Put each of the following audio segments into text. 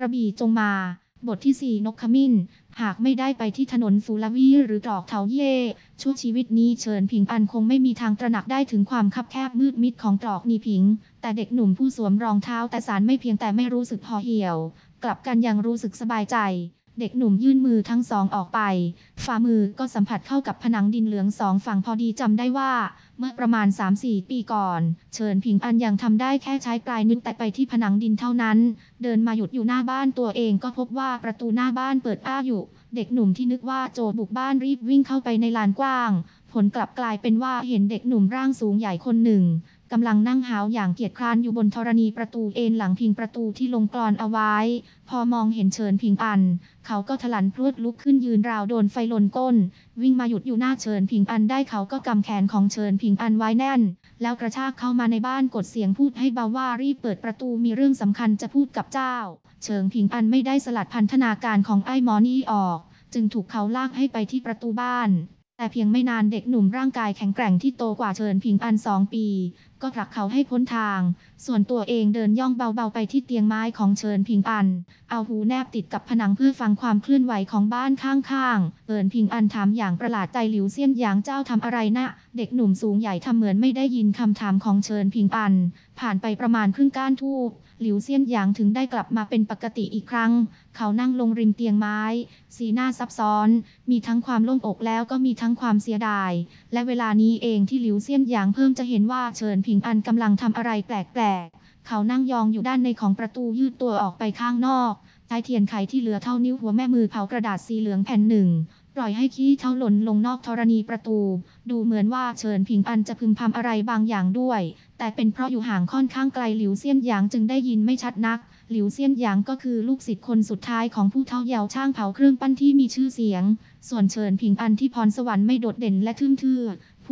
กระบี่จงมา บทที่ 4 นกขมิ้น หากไม่ได้ไปที่ถนนสุลวีหรือตรอกเถาเย่ช่วงชีวิตนี้เฉินผิงอันคงไม่มีทางตระหนักได้ถึงความคับแคบมืดมิดของตรอกนีผิง แต่เด็กหนุ่มผู้สวมรองเท้าแต่สารไม่เพียงแต่ไม่รู้สึกห่อเหี่ยว กลับกันยังรู้สึกสบายใจ เด็กหนุ่มยื่นมือทั้งสองออกไป ฝ่ามือก็สัมผัสเข้ากับผนังดินเหลืองสองฝั่งพอดีจำได้ว่า เมื่อประมาณ 3-4 ปีก่อนเฉินผิงอันยังทำได้แค่ใช้ปลายนิ้วแตะไปที่ผนังดินเท่านั้น เดินมาหยุดอยู่หน้าบ้านตัวเองก็พบว่าประตูหน้าบ้านเปิดอ้าอยู่ เด็กหนุ่มที่นึกว่าโจรบุกบ้านรีบวิ่งเข้าไปในลานกว้าง ผลกลับกลายเป็นว่าเห็นเด็กหนุ่มร่างสูงใหญ่คนหนึ่ง กำลังนั่งหาวอย่างเกียจคร้านอยู่บนธรณีประตูเอนหลังพิงประตูที่ลงกรอนเอาไว้ พอมองเห็นเฉินผิงอัน เขาก็ถลันพรวดลุกขึ้นยืนราวโดนไฟลนก้น วิ่งมาหยุดอยู่หน้าเฉินผิงอันได้เขาก็กำแขนของเฉินผิงอันไว้แน่น แล้วกระชากเข้ามาในบ้านกดเสียงพูดให้เบาว่ารีบเปิดประตูมีเรื่องสำคัญจะพูดกับเจ้าเฉิงผิงอันไม่ได้สลัดพันธนาการของไอ้หมอนี่ออก จึงถูกเขาลากให้ไปที่ประตูบ้านแต่เพียงไม่นานเด็กหนุ่มร่างกายแข็งแกร่งที่โตกว่าเฉินผิงอันสองปี ก็ผลักเขาให้พ้นทาง ส่วนตัวเองเดินย่องเบาๆไปที่เตียงไม้ของเฉินผิงอัน เอาหูแนบติดกับผนังเพื่อฟังความเคลื่อนไหวของบ้านข้างๆเฉินผิงอันถามอย่างประหลาดใจหลิวเซียนหยางเจ้าทำอะไรนะ เด็กหนุ่มสูงใหญ่ทำเหมือนไม่ได้ยินคำถามของเฉินผิงอัน ผ่านไปประมาณครึ่งก้านทูบหลิวเซียนหยางถึงได้กลับมาเป็นปกติอีกครั้ง เขานั่งลงริมเตียงไม้ สีหน้าซับซ้อน มีทั้งความโล่งอกแล้วก็มีทั้งความเสียดาย และเวลานี้เองที่หลิวเซียนหยางเพิ่มจะเห็นว่าเฉินผิงอันกำลังทำอะไรแปลกๆ เขานั่งยองอยู่ด้านในของประตูยืดตัวออกไปข้างนอก ใช้เทียนไขที่เหลือเท่านิ้วหัวแม่มือเผากระดาษสีเหลืองแผ่นหนึ่ง ปล่อยให้ขี้เท่าหล่นลงนอกธรณีประตู ดูเหมือนว่าเฉินผิงอันจะพึมพำอะไรบางอย่างด้วย แต่เป็นเพราะอยู่ห่างค่อนข้างไกลหลิวเซียนหยางจึงได้ยินไม่ชัดนัก หลิวเซียนหยางก็คือลูกศิษย์คนสุดท้ายของผู้เฒ่าเยาว์ช่างเผาเครื่องปั้นที่มีชื่อเสียง ส่วนเฉินผิงอันที่พรสวรรค์ไม่โดดเด่นและทึ่มทื่อ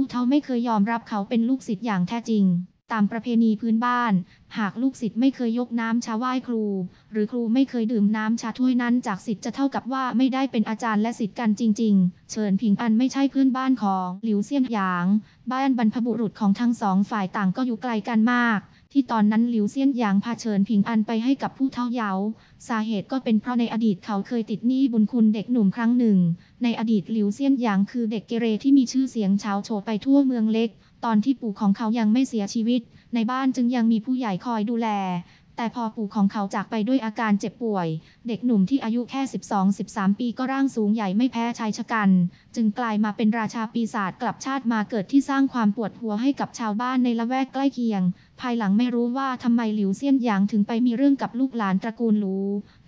ผู้เฒ่าไม่เคยยอมรับเขาเป็นลูกศิษย์อย่างแท้จริง ตามประเพณีพื้นบ้าน หากลูกศิษย์ไม่เคยยกน้ำชาไหว้ครู หรือครูไม่เคยดื่มน้ำชาถ้วยนั้นจากศิษย์จะเท่ากับว่าไม่ได้เป็นอาจารย์และศิษย์กันจริง ๆ เฉินผิงอันไม่ใช่เพื่อนบ้านของหลิวเซียนหยาง บ้านบรรพบุรุษของทั้งสองฝ่ายต่างก็อยู่ไกลกันมาก ที่ตอนนั้นหลิวเซียนหยางพาเฉินผิงอันไปให้กับผู้เท่าเยาว์สาเหตุก็เป็นเพราะในอดีตเขาเคยติดหนี้บุญคุณเด็กหนุ่มครั้งหนึ่ง ในอดีตหลิวเซียนหยางคือเด็กเกเรที่มีชื่อเสียงเฉาโฉไปทั่วเมืองเล็ก ตอนที่ปู่ของเขายังไม่เสียชีวิต ในบ้านจึงยังมีผู้ใหญ่คอยดูแล แต่พอปู่ของเขาจากไปด้วยอาการเจ็บป่วย เด็กหนุ่มที่อายุแค่ 12-13 ปีก็ร่างสูงใหญ่ไม่แพ้ชายชะกัน จึงกลายมาเป็นราชาปีศาจกลับชาติมาเกิดที่สร้างความปวดหัวให้กับชาวบ้านในละแวกใกล้เคียง ภายหลังไม่รู้ว่าทำไมหลิวเซียนหยางถึงไปมีเรื่องกับลูกหลานตระกูลหลู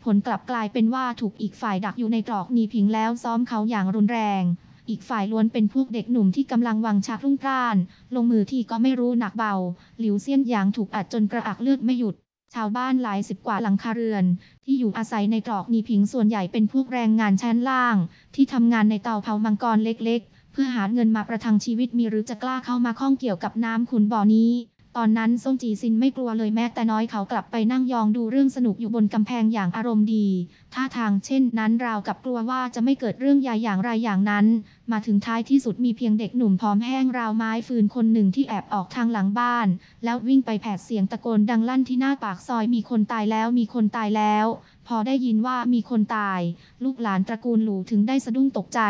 ผลกลับกลายเป็นว่าถูกอีกฝ่ายดักอยู่ในตรอกนีผิงแล้วซ้อมเขาอย่างรุนแรง อีกฝ่ายล้วนเป็นพวกเด็กหนุ่มที่กำลังวังชาพรุ่งพร่าน ลงมือที่ก็ไม่รู้หนักเบา หลิวเซียนหยางถูกอัดจนกระอักเลือดไม่หยุด ชาวบ้านหลายสิบกว่าหลังคาเรือน ที่อยู่อาศัยในตรอกนีผิงส่วนใหญ่เป็นพวกแรงงานชั้นล่าง ที่ทำงานในเตาเผามังกรเล็ก ๆ เพื่อหาเงินมาประทังชีวิตมีหรือจะกล้าเข้ามาข้องเกี่ยวกับน้ำขุนบ่อนี้ อนนั้นซ่งจีซินไม่กลัวเลยแม้แต่น้อยเขากลับไปนั่งยองดูเรื่องสนุกอยู่บนกำแพงอย่างอารมณ์ดี ท่าทางเช่นนั้นราวกับกลัวว่าจะไม่เกิดเรื่องใหญ่อย่างไรอย่างนั้น มาถึงท้ายที่สุดมีเพียงเด็กหนุ่มพร้อมแห้งราวไม้ฟืนคนหนึ่งที่แอบออกทางหลังบ้าน แล้ววิ่งไปแผดเสียงตะโกนดังลั่นที่หน้าปากซอยมีคนตายแล้วมีคนตายแล้ว พอได้ยินว่ามีคนตาย ลูกหลานตระกูลหลูถึงได้สะดุ้งตกใจ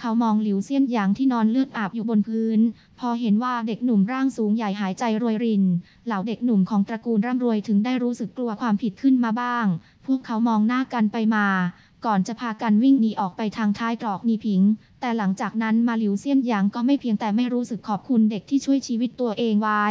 เขามองหลิวเซียนหยางที่นอนเลือดอาบอยู่บนพื้น พอเห็นว่าเด็กหนุ่มร่างสูงใหญ่หายใจรวยริน เหล่าเด็กหนุ่มของตระกูลร่ำรวยถึงได้รู้สึกกลัวความผิดขึ้นมาบ้าง พวกเขามองหน้ากันไปมา ก่อนจะพากันวิ่งหนีออกไปทางท้ายตรอกนีผิง แต่หลังจากนั้นมาหลิวเซียนหยางก็ไม่เพียงแต่ไม่รู้สึกขอบคุณเด็กที่ช่วยชีวิตตัวเองไว้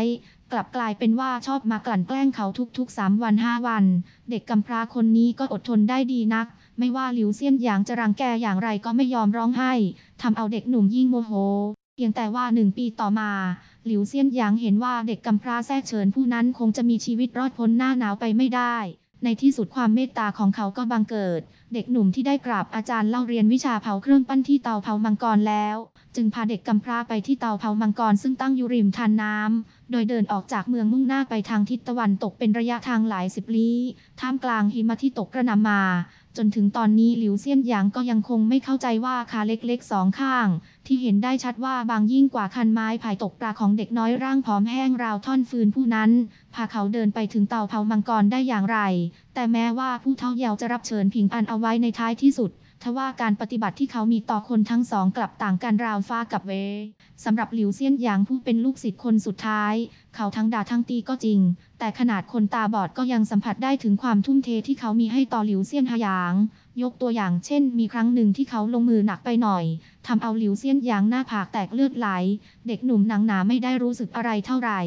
กลับกลายเป็นว่าชอบมากลั่นแกล้งเขาทุกๆ 3 วัน 5 วัน เด็กกำพร้าคนนี้ก็อดทนได้ดีนัก ไม่ว่าหลิวเซียนหยางจะรังแกอย่างไรก็ไม่ยอมร้องไห้ทำเอาเด็กหนุ่มยิ่งโมโหเพียงแต่ว่าหนึ่งปีต่อมา หลิวเซียนหยางเห็นว่าเด็กกำพร้าแทรกเฉินผู้นั้นคงจะมีชีวิตรอดพ้นหน้าหนาวไปไม่ได้ ในที่สุดความเมตตาของเขาก็บังเกิด เด็กหนุ่มที่ได้กราบอาจารย์เล่าเรียนวิชาเผาเครื่องปั้นที่เตาเผามังกรแล้ว จึงพาเด็กกำพร้าไปที่เตาเผามังกรซึ่งตั้งอยู่ริมทานน้ำ โดยเดินออกจากเมืองมุ่งหน้าไปทางทิศตะวันตกเป็นระยะทางหลายสิบลี้ ท่ามกลางหิมะที่ตกกระหน่ำมา จนถึงตอนนี้หลิวเซียนหยางก็ยังคงไม่เข้าใจว่าขาเล็กๆสองข้าง ที่เห็นได้ชัดว่าบางยิ่งกว่าคันไม้ไผ่ตกปลาของเด็กน้อยร่างผอมแห้งราวท่อนฟืนผู้นั้น พาเขาเดินไปถึงเตาเผามังกรได้อย่างไร แต่แม้ว่าผู้เฒ่าเยาวจะรับเชิญผิงอันเอาไว้ในท้ายที่สุดทว่าการปฏิบัติที่เขามีต่อคนทั้งสองกลับต่างกันราวฟ้ากับเวสำหรับหลิวเซียนหยางผู้เป็นลูกศิษย์คนสุดท้าย เขาทั้งด่าทั้งตีก็จริง แต่ขนาดคนตาบอดก็ยังสัมผัสได้ถึงความทุ่มเทที่เขามีให้ต่อหลิวเซียนหยาง ยกตัวอย่างเช่น มีครั้งหนึ่งที่เขาลงมือหนักไปหน่อยทำเอาหลิวเซียนหยางหน้าผากแตกเลือดไหล เด็กหนุ่มหนังหนาไม่ได้รู้สึกอะไรเท่าไหร่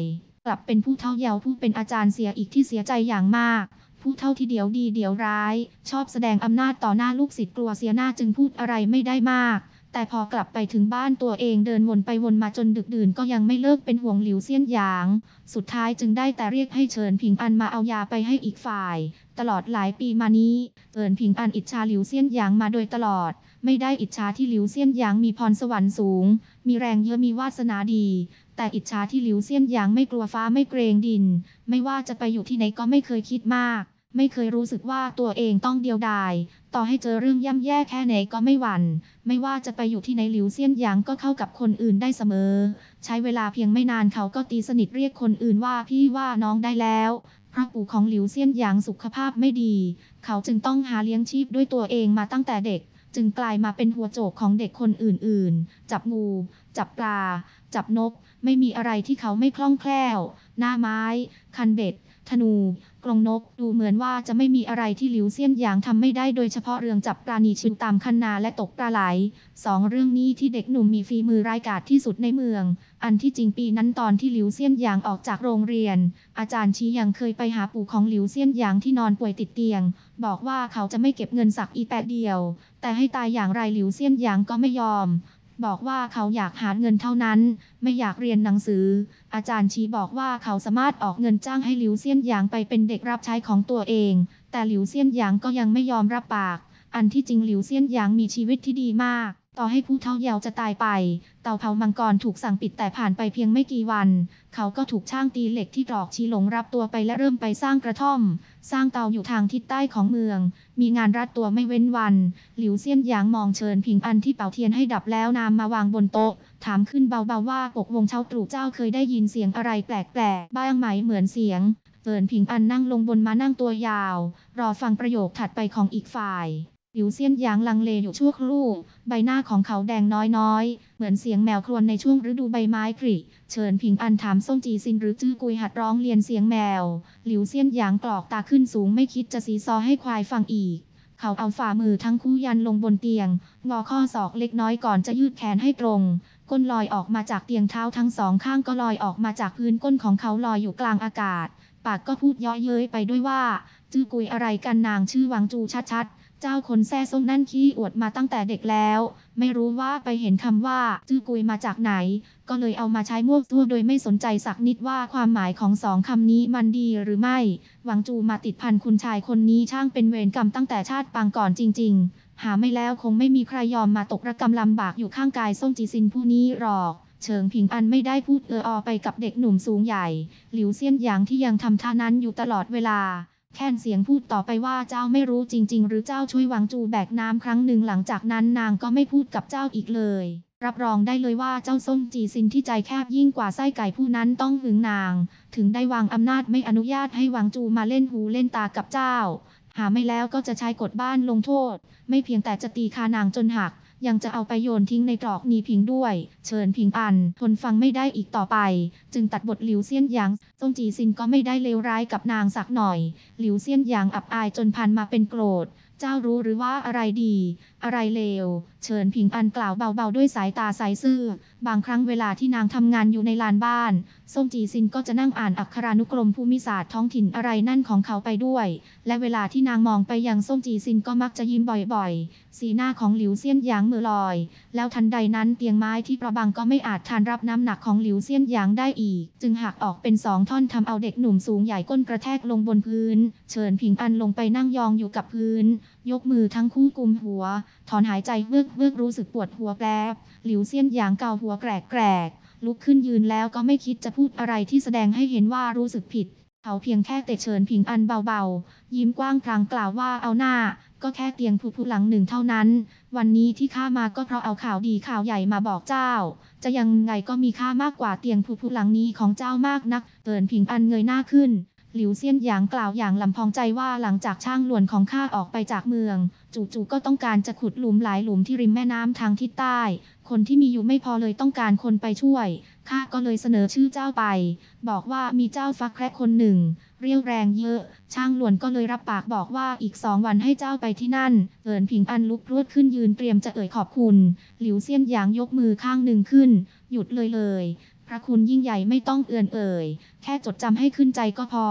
กลับเป็นผู้เท่าเยาว์ผู้เป็นอาจารย์เสียอีกที่เสียใจอย่างมาก ผู้เท่าที่เดียวดีเดียวร้าย ชอบแสดงอำนาจต่อหน้าลูกศิษย์กลัวเสียหน้าจึงพูดอะไรไม่ได้มาก แต่พอกลับไปถึงบ้านตัวเองเดินวนไปวนมาจนดึกดื่นก็ยังไม่เลิกเป็นห่วงหลิวเซียนหยาง สุดท้ายจึงได้แต่เรียกให้เฉินผิงอันมาเอายาไปให้อีกฝ่าย ตลอดหลายปีมานี้เฉินผิงอันอิจฉาหลิวเซียนหยางมาโดยตลอด ไม่ได้อิจฉาที่หลิวเซียนหยางมีพรสวรรค์สูง มีแรงเยอะมีวาสนาดี แต่อิจฉาที่หลิวเซียนหยางไม่กลัวฟ้าไม่เกรงดิน ไม่ว่าจะไปอยู่ที่ไหนก็ไม่เคยคิดมาก ไม่เคยรู้สึกว่าตัวเองต้องเดียวดาย ต่อให้เจอเรื่องย่ำแย่แค่ไหนก็ไม่หวัน่น ไม่ว่าจะไปอยู่ที่ไหนหลิวเซียนหยางก็เข้ากับคนอื่นได้เสมอ ใช้เวลาเพียงไม่นานเขาก็ตีสนิทเรียกคนอื่นว่าพี่ว่าน้องได้แล้วพระปู่ของหลิวเซียนหยางสุขภาพไม่ดี เขาจึงต้องหาเลี้ยงชีพด้วยตัวเองมาตั้งแต่เด็ก จึงกลายมาเป็นหัวโจกของเด็กคนอื่นๆ จับงู จับปลา จับนก ไม่มีอะไรที่เขาไม่คล่องแคล่ว หน้าไม้ คันเบ็ด ธนู กรงนก ดูเหมือนว่าจะไม่มีอะไรที่หลิวเซียนหยางทำไม่ได้โดยเฉพาะเรื่องจับปลาหนีชิวตามคันนาและตกปลาไหลสองเรื่องนี้ที่เด็กหนุ่มมีฝีมือร้ายกาจที่สุดในเมือง อันที่จริงปีนั้นตอนที่หลิวเซียนหยางออกจากโรงเรียน อาจารย์ชี้ยังเคยไปหาปู่ของหลิวเซียนหยางที่นอนป่วยติดเตียง บอกว่าเขาจะไม่เก็บเงินสักอีแปดเดียว แต่ให้ตายอย่างไรหลิวเซียนหยางก็ไม่ยอม บอกว่าเขาอยากหาเงินเท่านั้น ไม่อยากเรียนหนังสือ อาจารย์ชีบอกว่าเขาสามารถออกเงินจ้างให้หลิวเซียนหยางไปเป็นเด็กรับใช้ของตัวเอง แต่หลิวเซียนหยางก็ยังไม่ยอมรับปาก อันที่จริงหลิวเซียนหยางมีชีวิตที่ดีมาก ต่อให้ผู้เฒ่าเยาว์จะตายไป เตาเผามังกรถูกสั่งปิดแต่ผ่านไปเพียงไม่กี่วัน เขาก็ถูกช่างตีเหล็กที่ตรอกชีหลงรับตัวไปและเริ่มไปสร้างกระท่อม สร้างเตาอยู่ทางทิศใต้ของเมือง มีงานรัดตัวไม่เว้นวัน หลิวเซียนหยางมองเชิญผิงอันที่เป่าเทียนให้ดับแล้วนามมาวางบนโต๊ะ ถามขึ้นเบาๆว่าปกวงเช้าตรู่เจ้าเคยได้ยินเสียงอะไรแปลกๆบ้างไหมเหมือนเสียงเจินผิงอันนั่งลงบนมานั่งตัวยาว รอฟังประโยคถัดไปของอีกฝ่าย หลิวเซียนหยางลังเลอยู่ชั่วครู่ ใบหน้าของเขาแดงน้อยๆ เหมือนเสียงแมวครวญในช่วงฤดูใบไม้ผลิเชิญผิงอันถามซ่งจีซินหรือจื้อกุยหัดร้องเรียนเสียงแมว หลิวเซียนหยางกรอกตาขึ้นสูงไม่คิดจะซีซอให้ควายฟังอีก เขาเอาฝ่ามือทั้งคู่ยันลงบนเตียง งอข้อศอกเล็กน้อยก่อนจะยืดแขนให้ตรง ก้นลอยออกมาจากเตียงเท้าทั้งสองข้างก็ลอยออกมาจากพื้นก้นของเขาลอยอยู่กลางอากาศ ปากก็พูดย้อเย้ยไปด้วยว่าจื้อกุยอะไรกันนางชื่อหวังจูชัดๆ เจ้าคนแซ่ส้มนั่นขี้อวดมาตั้งแต่เด็กแล้ว ไม่รู้ว่าไปเห็นคำว่าจื้อกุยมาจากไหน ก็เลยเอามาใช้มั่วตัวโดยไม่สนใจสักนิดว่าความหมายของสองคำนี้มันดีหรือไม่ หวังจูมาติดพันคุณชายคนนี้ช่างเป็นเวรกรรมตั้งแต่ชาติปางก่อนจริง ๆ หาไม่แล้วคงไม่มีใครยอมมาตกระกรรมลำบากอยู่ข้างกายส้มจีซินผู้นี้หรอกเฉิงผิงอันไม่ได้พูดเอออไปกับเด็กหนุ่มสูงใหญ่ หลิวเซียนหยางที่ยังทำท่านั้นอยู่ตลอดเวลา แค่นเสียงพูดต่อไปว่าเจ้าไม่รู้จริง ๆ หรือเจ้าช่วยวังจูแบกน้ำครั้งหนึ่งหลังจากนั้นนางก็ไม่พูดกับเจ้าอีกเลย รับรองได้เลยว่าเจ้าส้มจีซินที่ใจแคบยิ่งกว่าไส้ไก่ผู้นั้นต้องหึงนาง ถึงได้วางอำนาจไม่อนุญาตให้วังจูมาเล่นหูเล่นตากับเจ้า หาไม่แล้วก็จะใช้กฎบ้านลงโทษ ไม่เพียงแต่จะตีคานางจนหัก ยังจะเอาไปโยนทิ้งในตรอกนีพิงด้วย เชิญพิงอัน ทนฟังไม่ได้อีกต่อไป จึงตัดบทหลิวเซียนหยางซงจีซินก็ไม่ได้เลวร้ายกับนางสักหน่อย หลิวเซียนหยางอับอายจนพันมาเป็นโกรธ เจ้ารู้หรือว่าอะไรดี อะไรเลวเชิญพิงอันกล่าวเบาๆด้วยสายตาใสซื่อ บางครั้งเวลาที่นางทำงานอยู่ในลานบ้านซ่งจีซินก็จะนั่งอ่านอักขรานุกรมภูมิศาสตร์ท้องถิ่นอะไรนั่นของเขาไปด้วย และเวลาที่นางมองไปยังซ่งจีซินก็มักจะยิ้มบ่อยๆ สีหน้าของหลิวเซียนหยางมือลอย แล้วทันใดนั้นเตียงไม้ที่ประบังก็ไม่อาจทานรับน้ำหนักของหลิวเซียนหยางได้อีก จึงหักออกเป็นสองท่อนทำเอาเด็กหนุ่มสูงใหญ่ก้นกระแทกลงบนพื้นเชิญผิงอันลงไปนั่งยองอยู่กับพื้นยกมือทั้งคู่กุมหัว ถอนหายใจเวือกเวือกรู้สึกปวดหัวแปรบหลิวเซียนหยางเกาหัวแกรกแกรกลุกขึ้นยืนแล้วก็ไม่คิดจะพูดอะไรที่แสดงให้เห็นว่ารู้สึกผิด เขาเพียงแค่เตะเชิญผิงอันเบาๆ ยิ้มกว้างพลางกล่าวว่าเอาหน้า ก็แค่เตียงผู้ผู้หลังหนึ่งเท่านั้น วันนี้ที่ข้ามาก็เพราะเอาข่าวดีข่าวใหญ่มาบอกเจ้า จะยังไงก็มีค่ามากกว่าเตียงผู้ผู้หลังนี้ของเจ้ามากนักเอินผิงอันเงยหน้าขึ้น หลิวเซียนหยางกล่าวอย่างลำพองใจว่าหลังจากช่างหลวนของข้าออกไปจากเมือง จู่ๆก็ต้องการจะขุดหลุมหลายหลุมที่ริมแม่น้ำทางทิศใต้ คนที่มีอยู่ไม่พอเลยต้องการคนไปช่วยข้าก็เลยเสนอชื่อเจ้าไป บอกว่ามีเจ้าฟักแครคนหนึ่ง เรียวแรงเยอะ ช่างหลวนก็เลยรับปากบอกว่าอีกสองวันให้เจ้าไปที่นั่น เอินผิงอันลุกพรวดขึ้นยืนเตรียมจะเอ่ยขอบคุณ หลิวเซียนหยางยกมือข้างหนึ่งขึ้น หยุดเลยเลย ระคุณยิ่งใหญ่ไม่ต้องเอื่นเอ่ย แค่จดจำให้ขึ้นใจก็พอ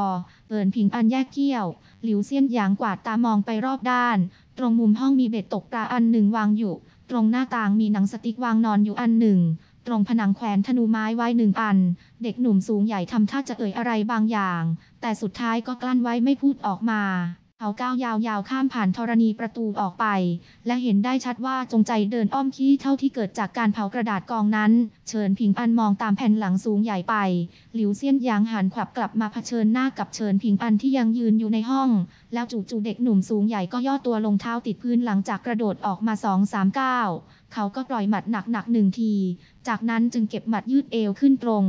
เอินผิงอันแยกเกี้ยว หลิวเซียนหยางกวาดตามองไปรอบด้าน ตรงมุมห้องมีเบ็ดตกปลาอันหนึ่งวางอยู่ ตรงหน้าต่างมีหนังสติ๊กวางนอนอยู่อันหนึ่ง ตรงผนังแขวนธนูไม้ไว้หนึ่งอัน เด็กหนุ่มสูงใหญ่ทำท่าจะเอ่ยอะไรบางอย่าง แต่สุดท้ายก็กลั้นไว้ไม่พูดออกมา เขาก้าวยาวๆข้ามผ่านธรณีประตูออกไป และเห็นได้ชัดว่าจงใจเดินอ้อมขี้เท่าที่เกิดจากการเผากระดาษกองนั้น เฉินผิงอันมองตามแผ่นหลังสูงใหญ่ไป หลิวเซียนยางหันขวับกลับมาเผชิญหน้ากับเฉินผิงอันที่ยังยืนอยู่ในห้อง แล้วจู่ๆเด็กหนุ่มสูงใหญ่ก็ย่อตัวลงเท้าติดพื้นหลังจากกระโดดออกมาสองสามก้าวเขาก็ปล่อยหมัดหนักๆหนึ่งที จากนั้นจึงเก็บหมัดยืดเอวขึ้นตรง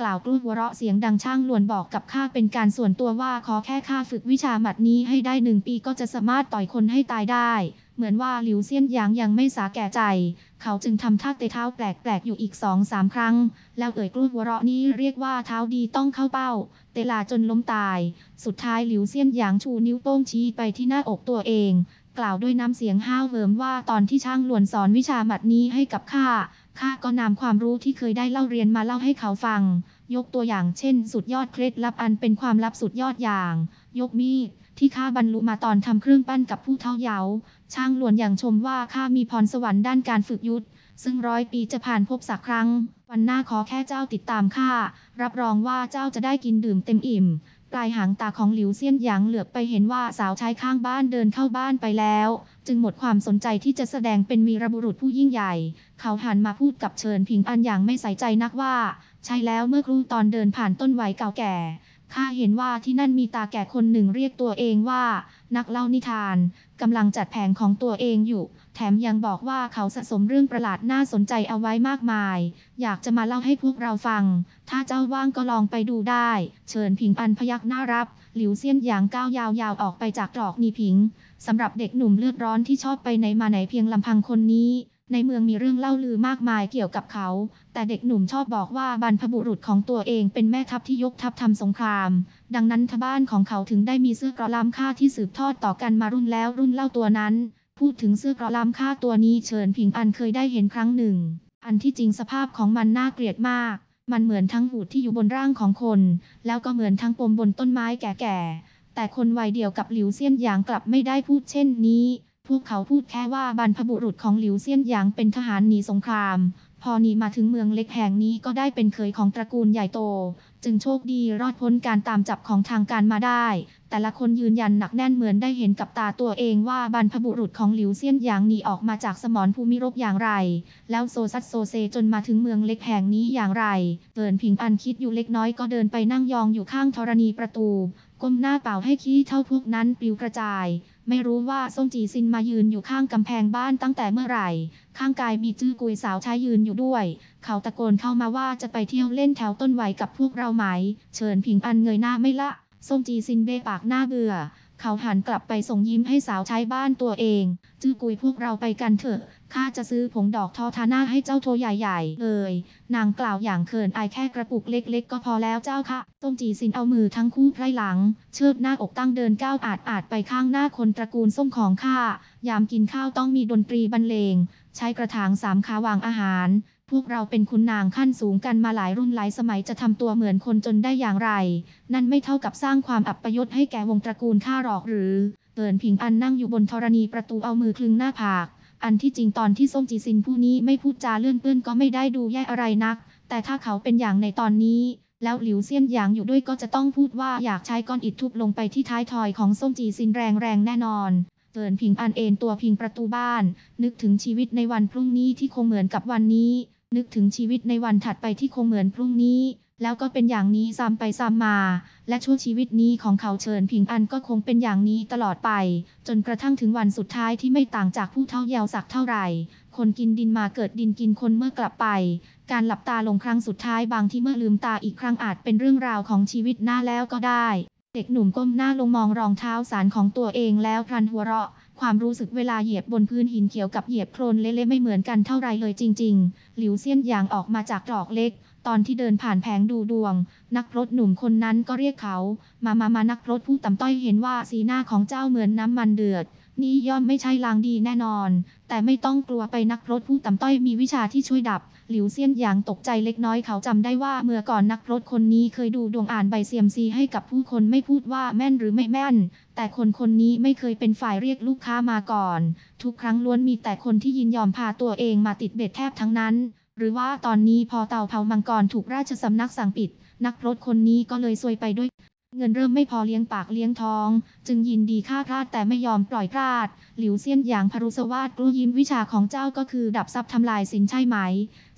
กล่าวกลุ้หัวเราะเสียงดังช่างลวนบอกกับข้าเป็นการส่วนตัวว่าขอแค่ข้าฝึกวิชาหมัดนี้ให้ได้หนึ่งปีก็จะสามารถต่อยคนให้ตายได้ เหมือนว่าหลิวเซียนหยางยังไม่สาแก่ใจ เขาจึงทำท่าเตะเท้าแปลกๆอยู่อีกสองสามครั้ง แล้วเอ่ยกลุ้หัวเราะนี้เรียกว่าเท้าดีต้องเข้าเป้า เตลาจนล้มตาย สุดท้ายหลิวเซียนหยางชูนิ้วโป้งชี้ไปที่หน้าอกตัวเอง กล่าวด้วยน้ำเสียงห้าวเหิมว่าตอนที่ช่างลวนสอนวิชาหมัดนี้ให้กับข้า ข้าก็นำความรู้ที่เคยได้เล่าเรียนมาเล่าให้เขาฟัง ยกตัวอย่างเช่น สุดยอดเคล็ดลับอันเป็นความลับสุดยอดอย่าง ยกมีดที่ข้าบรรลุมาตอนทำเครื่องปั้นกับผู้เท่าเยาว์ช่างหลวนอย่างชมว่าข้ามีพรสวรรค์ด้านการฝึกยุทธซึ่งร้อยปีจะผ่านพบสักครั้ง วันหน้าขอแค่เจ้าติดตามข้ารับรองว่าเจ้าจะได้กินดื่มเต็มอิ่ม ปลายหางตาของหลิวเซียนหยางเหลือบไปเห็นว่าสาวใช้ข้างบ้านเดินเข้าบ้านไปแล้ว จึงหมดความสนใจที่จะแสดงเป็นวีรบุรุษผู้ยิ่งใหญ่ เขาหันมาพูดกับเชิญพิงอันอย่างไม่ใส่ใจนักว่า ใช่แล้วเมื่อครู่ตอนเดินผ่านต้นไว้เก่าแก่ ข้าเห็นว่าที่นั่นมีตาแก่คนหนึ่งเรียกตัวเองว่า นักเล่านิทานกำลังจัดแผงของตัวเองอยู่ แถมยังบอกว่าเขาสะสมเรื่องประหลาดน่าสนใจเอาไว้มากมาย อยากจะมาเล่าให้พวกเราฟัง ถ้าเจ้าว่างก็ลองไปดูได้ เชิญผิงอันพยักหน้ารับ หลิวเซียนหยางก้าวยาวๆออกไปจากตรอกนีผิงสำหรับเด็กหนุ่มเลือดร้อนที่ชอบไปไหนมาไหนเพียงลำพังคนนี้ ในเมืองมีเรื่องเล่าลือมากมายเกี่ยวกับเขา แต่เด็กหนุ่มชอบบอกว่าบรรพบุรุษของตัวเองเป็นแม่ทัพที่ยกทัพทำสงคราม ดังนั้นทบ้านของเขาถึงได้มีเสื้อกระล้ำค่าที่สืบทอดต่อกันมารุ่นแล้วรุ่นเล่าตัวนั้น พูดถึงเสื้อกระล้ำค่าตัวนี้เฉินผิงอันเคยได้เห็นครั้งหนึ่ง อันที่จริงสภาพของมันน่าเกลียดมาก มันเหมือนทั้งหูดที่อยู่บนร่างของคน แล้วก็เหมือนทั้งปมบนต้นไม้แก่ๆแต่คนวัยเดียวกับหลิวเซียนหยางกลับไม่ได้พูดเช่นนี้ พวกเขาพูดแค่ว่าบรรพบุรุษของหลิวเซียนหยางเป็นทหารหนีสงคราม พอหนีมาถึงเมืองเล็กแห่งนี้ก็ได้เป็นเคยของตระกูลใหญ่โต จึงโชคดีรอดพ้นการตามจับของทางการมาได้ แต่ละคนยืนยันหนักแน่นเหมือนได้เห็นกับตาตัวเองว่าบรรพบุรุษของหลิวเซียนหยางหนีออกมาจากสมรภูมิรบอย่างไร แล้วโซซัดโซเซจนมาถึงเมืองเล็กแห่งนี้อย่างไรเกินผิงอันคิดอยู่เล็กน้อยก็เดินไปนั่งยองอยู่ข้างธรณีประตูก้มหน้าเป่าให้ขี้เท่าพวกนั้นปลิวกระจาย ไม่รู้ว่าส้มจีซินมายืนอยู่ข้างกำแพงบ้านตั้งแต่เมื่อไหร่ ข้างกายมีจื้อกุยสาวใช้ยืนอยู่ด้วย เขาตะโกนเข้ามาว่าจะไปเที่ยวเล่นแถวต้นไหวกับพวกเราไหม เชิญผิงอันเงยหน้าไม่ละ ส้มจีซินเบปากหน้าเบื่อ เขาหันกลับไปส่งยิ้มให้สาวใช้บ้านตัวเอง จื้อกุยพวกเราไปกันเถอะ ข้าจะซื้อผงดอกทอทาน้าให้เจ้าโทใหญ่ๆ เลย นางกล่าวอย่างเขินอายแค่กระปุกเล็กๆ ก็พอแล้วเจ้าค่ะ ต้มจีซินเอามือทั้งคู่ไพร่หลัง เชิดหน้าอกตั้งเดินก้าวอาดอาดไปข้างหน้าคนตระกูลส้มของข้า ยามกินข้าวต้องมีดนตรีบรรเลง ใช้กระถางสามขาวางอาหาร พวกเราเป็นคุณนางขั้นสูงกันมาหลายรุ่นหลายสมัยจะทำตัวเหมือนคนจนได้อย่างไร นั่นไม่เท่ากับสร้างความอับประยศให้แก่วงตระกูลข้าหรอกหรือเอินผิงอันนั่งอยู่บนธรณีประตูเอามือคลึงหน้าผาก อันที่จริงตอนที่ส้มจีซินผู้นี้ไม่พูดจาเลื่อนเปื้อนก็ไม่ได้ดูแย่อะไรนัก แต่ถ้าเขาเป็นอย่างในตอนนี้ แล้วหลิวเซียนหยางอยู่ด้วยก็จะต้องพูดว่าอยากใช้ก้อนอิฐทุบลงไปที่ท้ายทอยของส้มจีซินแรงๆแน่นอนเอินผิงอันเอนตัวพิงประตูบ้าน นึกถึงชีวิตในวันพรุ่งนี้ที่คงเหมือนกับวันนี้ นึกถึงชีวิตในวันถัดไปที่คงเหมือนพรุ่งนี้ แล้วก็เป็นอย่างนี้ซ้ำไปซ้ำมา และช่วงชีวิตนี้ของเขาเชิญผิงอันก็คงเป็นอย่างนี้ตลอดไป จนกระทั่งถึงวันสุดท้ายที่ไม่ต่างจากผู้เท่าเยาวสักเท่าไหร่ คนกินดินมาเกิดดินกินคนเมื่อกลับไป การหลับตาลงครั้งสุดท้ายบางที่เมื่อลืมตาอีกครั้งอาจเป็นเรื่องราวของชีวิตหน้าแล้วก็ได้ เด็กหนุ่มก้มหน้าลงมองรองเท้าสารของตัวเองแล้วพลันหัวเราะ ความรู้สึกเวลาเหยียบบนพื้นหินเขียวกับเหยียบโคลนเละๆไม่เหมือนกันเท่าไรเลยจริง ๆ หลิวเซียนหยางออกมาจากตรอกเล็ก ตอนที่เดินผ่านแผงดูดวง นักรถหนุ่มคนนั้นก็เรียกเขา มามามานักรถผู้ต่ำต้อยเห็นว่าสีหน้าของเจ้าเหมือนน้ำมันเดือด นี่ย่อมไม่ใช่ลางดีแน่นอน แต่ไม่ต้องกลัวไปนักรถผู้ต่ำต้อยมีวิชาที่ช่วยดับ หลิวเซียนหยางตกใจเล็กน้อยเขาจำได้ว่าเมื่อก่อนนักรถคนนี้เคยดูดวงอ่านใบเซียมซีให้กับผู้คนไม่พูดว่าแม่นหรือไม่แม่น แต่คนคนนี้ไม่เคยเป็นฝ่ายเรียกลูกค้ามาก่อน ทุกครั้งล้วนมีแต่คนที่ยินยอมพาตัวเองมาติดเบ็ดแทบทั้งนั้น หรือว่าตอนนี้พอเต่าเผามังกรถูกราชสำนักสั่งปิด นักรถคนนี้ก็เลยซวยไปด้วย เงินเริ่มไม่พอเลี้ยงปากเลี้ยงท้อง จึงยินดีฆ่าพลาดแต่ไม่ยอมปล่อยพลาด หลิวเซียนหยางพรุสวาดกลัวยิ้มวิชาของเจ้าก็คือดับซับทำลายสินใช่ไหม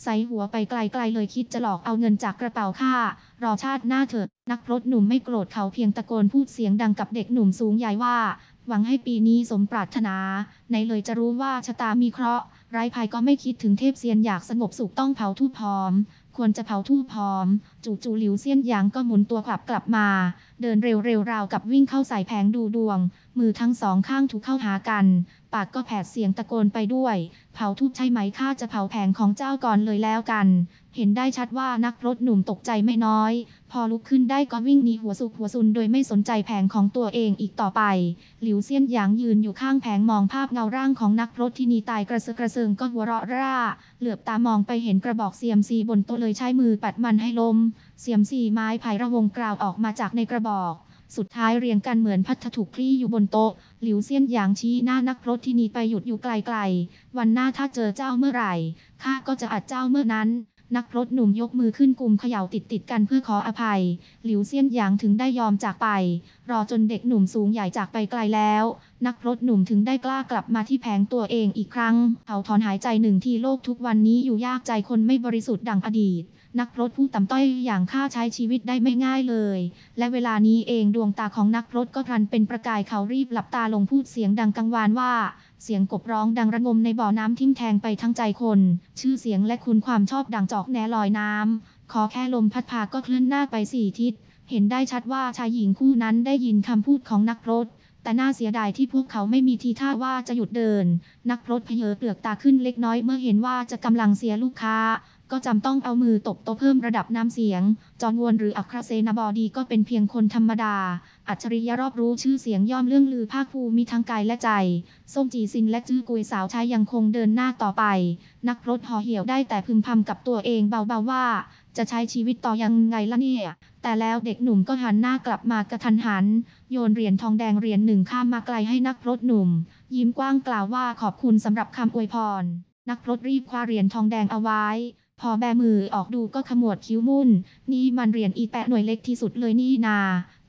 ใส่หัวไปไกลๆเลยคิดจะหลอกเอาเงินจากกระเป๋าข้ารอชาติหน้าเถิด นักรถหนุ่มไม่โกรธเขาเพียงตะโกนพูดเสียงดังกับเด็กหนุ่มสูงใหญ่ว่า หวังให้ปีนี้สมปรารถนา ในเลยจะรู้ว่าชะตามีเคราะห์ไร้ภัยก็ไม่คิดถึงเทพเซียนอยากสงบสุขต้องเผาทูบหอม ควรจะเผาทูบหอม จู่ๆหลิวเซียนหยางก็หมุนตัวกลับกลับมา เดินเร็วๆราวกับวิ่งเข้าใส่แผงดูดวง มือทั้งสองข้างถูกเข้าหากัน ปากก็แผดเสียงตะโกนไปด้วย เผาทูบใช่ไหมข้าจะเผาแผงของเจ้าก่อนเลยแล้วกัน เห็นได้ชัดว่านักรถหนุ่มตกใจไม่น้อย พอลุกขึ้นได้ก็วิ่งหนีหัวสุกหัวซุนโดยไม่สนใจแผงของตัวเองอีกต่อไป หลิวเซียนหยางยืนอยู่ข้างแผงมองภาพเงาร่างของนักรถที่หนีตายกระเซาะกระเซิงก็หัวเราะร่า เหลือบตามองไปเห็นกระบอกเสียมซีบนโต๊ะเลยใช้มือปัดมันให้ลมเสียมซีไม้ไผ่ระวงกราวออกมาจากในกระบอก สุดท้ายเรียงกันเหมือนพัดถูกคลี่อยู่บนโต๊ะ หลิวเซียนหยางชี้หน้านักรถที่หนีไปหยุดอยู่ไกลๆ วันหน้าถ้าเจอเจ้าเมื่อไหร่ข้าก็จะอัดเจ้าเมื่อนั้นนักรถหนุ่มยกมือขึ้นกลุ่มเขย่าติดติดๆกันเพื่อขออภัย หลิวเซียนหยางถึงได้ยอมจากไป รอจนเด็กหนุ่มสูงใหญ่จากไปไกลแล้ว นักรถหนุ่มถึงได้กล้ากลับมาที่แผงตัวเองอีกครั้งเขาถอนหายใจหนึ่งทีโลกทุกวันนี้อยู่ยากใจคนไม่บริสุทธิ์ดังอดีต นักรถผู้ต่ำต้อยอย่างข้าใช้ชีวิตได้ไม่ง่ายเลย และเวลานี้เองดวงตาของนักรถก็พลันเป็นประกายเขารีบหลับตาลงพูดเสียงดังกังวานว่า เสียงกบร้องดังระงมในบ่อน้ำทิ่มแทงไปทั้งใจคน ชื่อเสียงและคุณความชอบดังจอกแหนลอยน้ำขอแค่ลมพัดพาก็เคลื่อนหน้าไปสี่ทิศเห็นได้ชัดว่าชายหญิงคู่นั้นได้ยินคำพูดของนักรถ แต่น่าเสียดายที่พวกเขาไม่มีทีท่าว่าจะหยุดเดิน นักรถเพเยอเปลือกตาขึ้นเล็กน้อยเมื่อเห็นว่าจะกำลังเสียลูกค้า ก็จำต้องเอามือตบโตเพิ่มระดับน้ำเสียง จอนวนหรืออัครเซนาบอดีก็เป็นเพียงคนธรรมดา อัจฉริยะรอบรู้ชื่อเสียงย่อมเรื่องลือภาคภูมิทั้งกายและใจ ส้มจีซินและจื้อกุยสาวใช้ยังคงเดินหน้าต่อไป นักรถห่อเหี่ยวได้แต่พึมพำกับตัวเองเบาๆว่า จะใช้ชีวิตต่อยังไงล่ะเนี่ย แต่แล้วเด็กหนุ่มก็หันหน้ากลับมากระทันหัน โยนเหรียญทองแดงเหรียญหนึ่งข้ามมาไกลให้นักรถหนุ่ม ยิ้มกว้างกล่าวว่าขอบคุณสำหรับคำอวยพร นักรถรีบคว้าเหรียญทองแดงเอาไว้ พอแบมือออกดูก็ขมวดคิ้วมุ่น นี่มันเหรียญอีแปะหน่วยเล็กที่สุดเลยนี่นา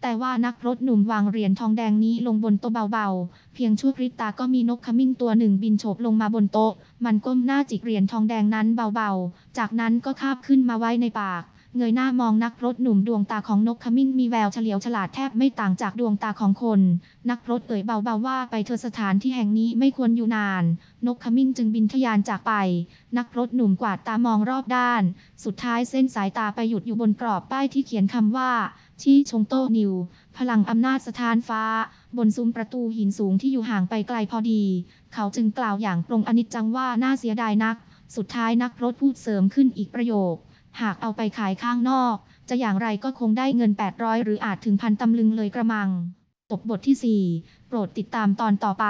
แต่ว่านักรถหนุ่มวางเหรียญทองแดงนี้ลงบนโต๊ะเบาๆ เพียงชั่วพริบตาก็มีนกขมิ้นตัวหนึ่งบินโฉบลงมาบนโต๊ะ มันก้มหน้าจิกเหรียญทองแดงนั้นเบาๆ จากนั้นก็คาบขึ้นมาไว้ในปาก เงยหน้ามองนักรถหนุ่มดวงตาของนกขมิ้นมีแววเฉลียวฉลาดแทบไม่ต่างจากดวงตาของคน นักรถเอ่ยเบาๆว่าไปเธอสถานที่แห่งนี้ไม่ควรอยู่นาน นกขมิ้นจึงบินทะยานจากไป นักรถหนุ่มกวาดตามองรอบด้าน สุดท้ายเส้นสายตาไปหยุดอยู่บนกรอบป้ายที่เขียนคำว่าชี้ชงโต้นิว พลังอำนาจสถานฟ้า บนซุ้มประตูหินสูงที่อยู่ห่างไปไกลพอดี เขาจึงกล่าวอย่างปรงอนิจจังว่าน่าเสียดายนัก สุดท้ายนักรถพูดเสริมขึ้นอีกประโยค หากเอาไปขายข้างนอก จะอย่างไรก็คงได้เงิน 800 หรืออาจถึงพันตำลึงเลยกระมังจบบทที่ 4 โปรดติดตามตอนต่อไป